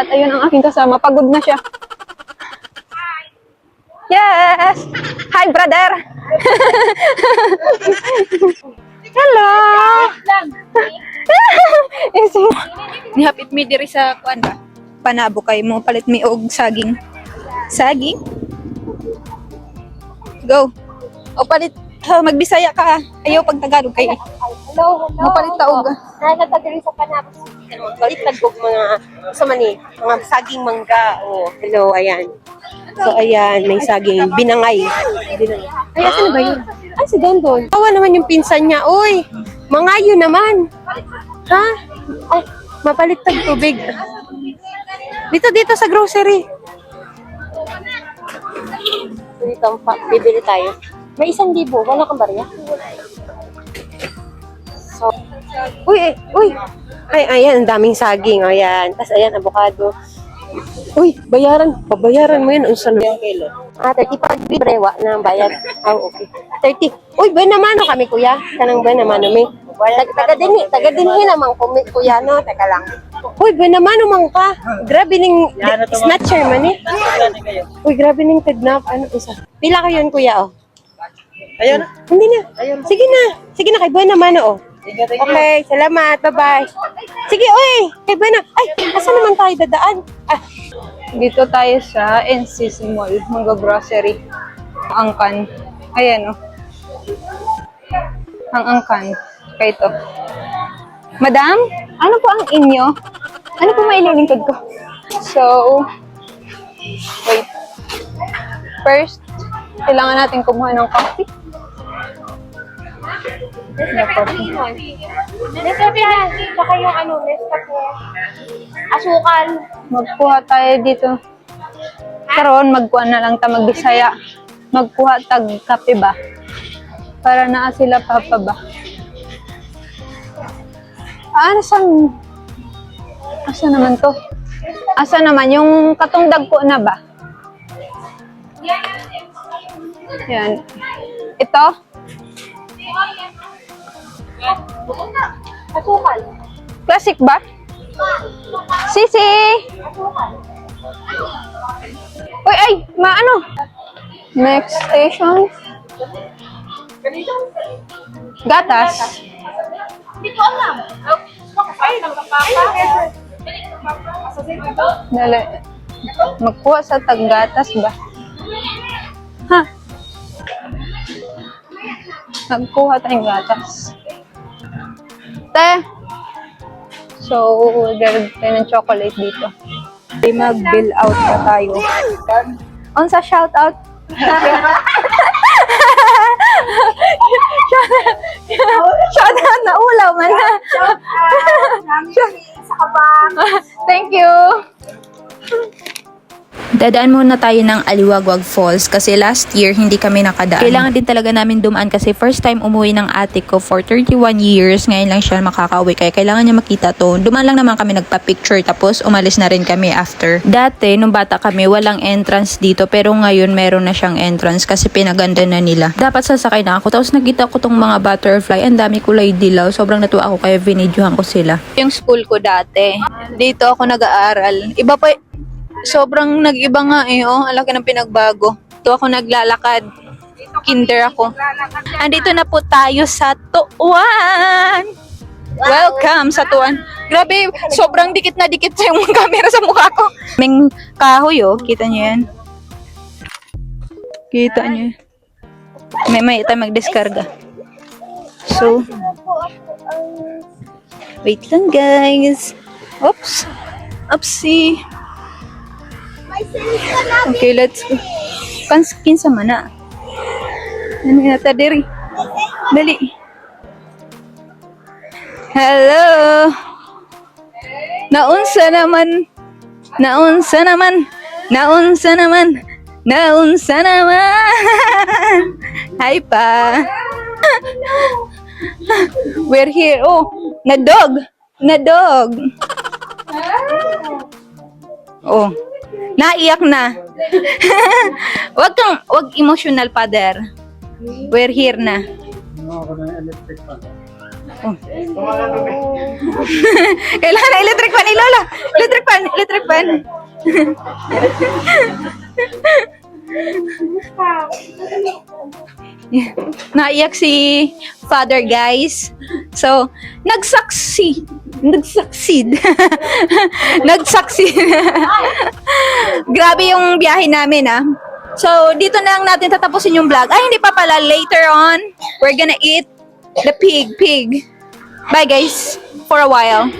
At ayun ang aking kasama. Pagod na siya. Yes! Hi, brother! Hello! Nihapit mi diri sa kuan ba? Panabo kay mo palit mi og saging. Saging? Go. O palit ha, magbisaya ka. Ayaw pag Tagalog kay. Hello, hello. Mapalit taog. Nakakatagiri sa panapos. Baliktad ko mga sa mani, mga saging mangga. Oh, hello, ayan. So, ayan, may saging binangay. binangay. Ay, asan na ba yun? Ay, si Don Don. Tawa naman yung pinsan niya. Uy, mangayo naman. Ha? Ay, mapaliktad tubig. Dito, dito sa grocery. Dito, pa, bibili tayo. May isang libo. Wala kang barya? So, uy, eh, uy. Ay, ayan, ang daming saging. Ayan. Tapos, ayan, avocado. Uy, bayaran. Babayaran mo yun. Ang sano? kilo. Ah, 30 pag librewa na ang bayad. Oh, okay. 30. Uy, ba namano kami, kuya? Kanang ba namano mi? Tag- Taga dinhi, taga dinhi naman ko, mi- kuya, no? Teka lang. Uy, ba namano man ka? Grabe ning snatcher man eh. Uy, grabe ning kidnap. Ano isa? Pila kayo yun, kuya, oh? Ayun. Hindi na. Sige na. Sige na, kay Buena Mano, oh. Okay, salamat. Bye-bye. Sige, uy. Kay Buena. Ay, asa naman tayo dadaan? Ah, Dito tayo sa NCC Mall, mga grocery. Angkan. Ayan, oh. Ang angkan. Kaya ito. Madam, ano po ang inyo? Ano po maililingkod ko? So, wait. First, kailangan natin kumuha ng coffee. Coffee. Nescafe na. Saka yung ano, Nescafe. Asukal. Magkuha tayo dito. Karon magkuha na lang ta magbisaya. Magkuha tag kape ba? Para naa sila papa ba? Ah, asan? Asa naman to? Asa naman? Yung katungdag ko na ba? Yan. Ito? Classic ba? Sisi! Uy, ay! Maano? Next station? Gatas? Hindi ko alam. Ay, nagpapapa. Dali. Magkuha sa taggatas ba? Ha? Magkuha tayong gatas. Te! So, order tayo ng chocolate dito. Mag-bill out na tayo. On sa shout out. Dadaan muna tayo ng Aliwagwag Falls kasi last year hindi kami nakadaan. Kailangan din talaga namin dumaan kasi first time umuwi ng ate ko for 31 years. Ngayon lang siya makakauwi kaya kailangan niya makita to. Dumaan lang naman kami nagpa-picture tapos umalis na rin kami after. Dati, nung bata kami, walang entrance dito pero ngayon meron na siyang entrance kasi pinaganda na nila. Dapat sasakay na ako tapos nakita ko tong mga butterfly. Ang dami kulay dilaw. Sobrang natuwa ako kaya vinidyohan ko sila. Yung school ko dati. Dito ako nag-aaral. Iba pa, sobrang nag-iba nga eh, oh. Ang laki ng pinagbago. Ito ako naglalakad. Kinder ako. Andito na po tayo sa Tuwan! Welcome sa Tuwan. Grabe, sobrang dikit na dikit sa yung camera sa mukha ko. May kahoy, oh. Kita niyo yan? Kita niyo. May may tayo magdeskarga. So, Wait lang, guys. Oops. Oopsie. Okay, let's go. Kanskin sa mana. Ano nga ta diri? Dali. Hello. Naunsa naman. Naunsa naman. Naunsa naman. Naunsa naman. Hi pa. We're here. Oh, na dog. Na dog. Oh. Naiyak na. wag kang, wag emotional, father. We're here na. Oh. Kailangan na electric fan, eh, Lola. Electric fan, electric fan. Naiyak si father, guys. So, nagsucceed. Nagsucceed. nagsucceed. Grabe yung biyahe namin, ah. So, dito na lang natin tatapusin yung vlog. Ay, hindi pa pala. Later on, we're gonna eat the pig, pig. Bye, guys. For a while.